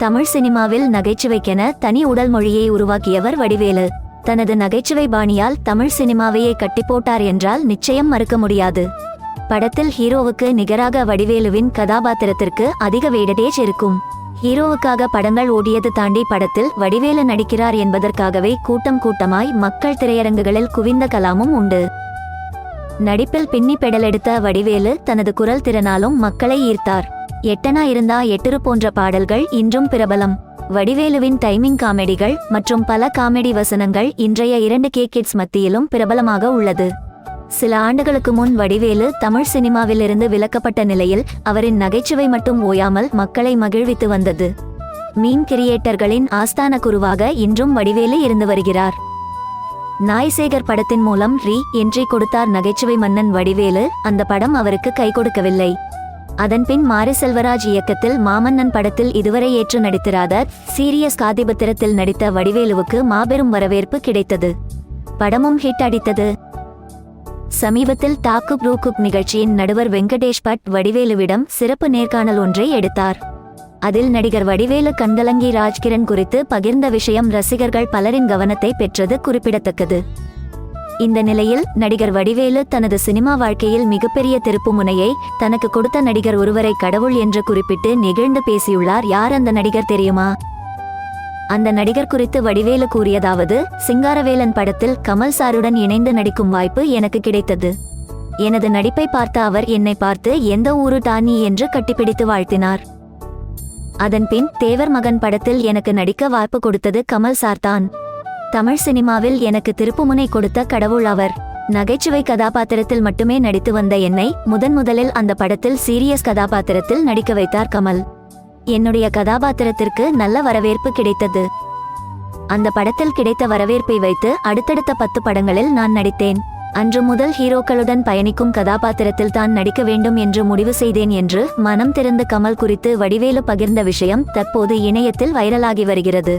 தமிழ் சினிமாவில் நகைச்சுவைக்கென தனி உடல் மொழியை உருவாக்கியவர் வடிவேலு. தனது நகைச்சுவை பாணியால் தமிழ் சினிமாவையே கட்டிப்போட்டார் என்றால் நிச்சயம் மறுக்க முடியாது. படத்தில் ஹீரோவுக்கு நிகராக வடிவேலுவின் கதாபாத்திரத்திற்கு அதிக வேடடேஜ் இருக்கும். ஹீரோவுக்காக படங்கள் ஓடியது தாண்டி படத்தில் வடிவேலு நடிக்கிறார் என்பதற்காகவே கூட்டம் கூட்டமாய் மக்கள் திரையரங்குகளில் குவிந்த கலாமும் உண்டு. நடிப்பில் பின்னி பெடலெடுத்த வடிவேலு தனது குரல் திறனாலும் மக்களை ஈர்த்தார். எட்டனா இருந்தா எட்டுரு போன்ற பாடல்கள் இன்றும் பிரபலம். வடிவேலுவின் டைமிங் காமெடிகள் மற்றும் பல காமெடி வசனங்கள் இன்றைய இரண்டு கே கிட்ஸ் மத்தியிலும் பிரபலமாக உள்ளது. சில ஆண்டுகளுக்கு முன் வடிவேலு தமிழ் சினிமாவிலிருந்து விலக்கப்பட்ட நிலையில் அவரின் நகைச்சுவை மட்டும் ஓயாமல் மக்களை மகிழ்வித்து வந்தது. மீன் கிரியேட்டர்களின் ஆஸ்தான குருவாக இன்றும் வடிவேலு இருந்து வருகிறார். நாய்சேகர் படத்தின் மூலம் ரீ என்ட்ரி கொடுத்தார் நகைச்சுவை மன்னன் வடிவேலு. அந்த படம் அவருக்கு கை கொடுக்கவில்லை. அதன்பின் மாரி செல்வராஜ் இயக்கத்தில் மாமன்னன் படத்தில் இதுவரை ஏற்று நடித்திராத சீரியஸ் காதிபத்திரத்தில் நடித்த வடிவேலுவுக்கு மாபெரும் வரவேற்பு கிடைத்தது. படமும் ஹிட் அடித்தது. சமீபத்தில் தாக்கு ப்ரூகுப் நிகழ்ச்சியின் நடுவர் வெங்கடேஷ் பட் வடிவேலுவிடம் சிறப்பு நேர்காணல் ஒன்றை எடுத்தார். அதில் நடிகர் வடிவேலு கண்கலங்கி ராஜ்கிரண் குறித்து பகிர்ந்த விஷயம் ரசிகர்கள் பலரின் கவனத்தை பெற்றது குறிப்பிடத்தக்கது. இந்த நிலையில் நடிகர் வடிவேலு தனது சினிமா வாழ்க்கையில் மிகப்பெரிய திருப்புமுனையை தனக்கு கொடுத்த நடிகர் ஒருவரை கடவுள் என்று குறிப்பிட்டு நெகிழ்ந்து பேசியுள்ளார். யார் அந்த நடிகர் தெரியுமா? அந்த நடிகர் குறித்து வடிவேலு கூறியதாவது சிங்காரவேலன் படத்தில் கமல் சாருடன் இணைந்து நடிக்கும் வாய்ப்பு எனக்கு கிடைத்தது. எனது நடிப்பை பார்த்த அவர் என்னை பார்த்து எந்த ஊரு டானி என்று கட்டிப்பிடித்து வாழ்த்தினார். அதன்பின் தேவர் மகன் படத்தில் எனக்கு நடிக்க வாய்ப்பு கொடுத்தது கமல் சார்தான் தமிழ் சினிமாவில் எனக்கு திருப்புமுனை கொடுத்த கடவுள் அவர். நகைச்சுவை கதாபாத்திரத்தில் மட்டுமே நடித்து வந்த என்னை முதன் முதலில் அந்த படத்தில் சீரியஸ் கதாபாத்திரத்தில் நடிக்க வைத்தார் கமல். என்னுடைய கதாபாத்திரத்திற்கு நல்ல வரவேற்பு கிடைத்தது. அந்த படத்தில் கிடைத்த வரவேற்பை வைத்து அடுத்தடுத்த பத்து படங்களில் நான் நடித்தேன். அன்று முதல் ஹீரோக்களுடன் பயணிக்கும் கதாபாத்திரத்தில் தான் நடிக்க வேண்டும் என்று முடிவு செய்தேன் என்று மனம் திறந்த கமல் குறித்து வடிவேலு பகிர்ந்த விஷயம் தற்போது இணையத்தில் வைரலாகி வருகிறது.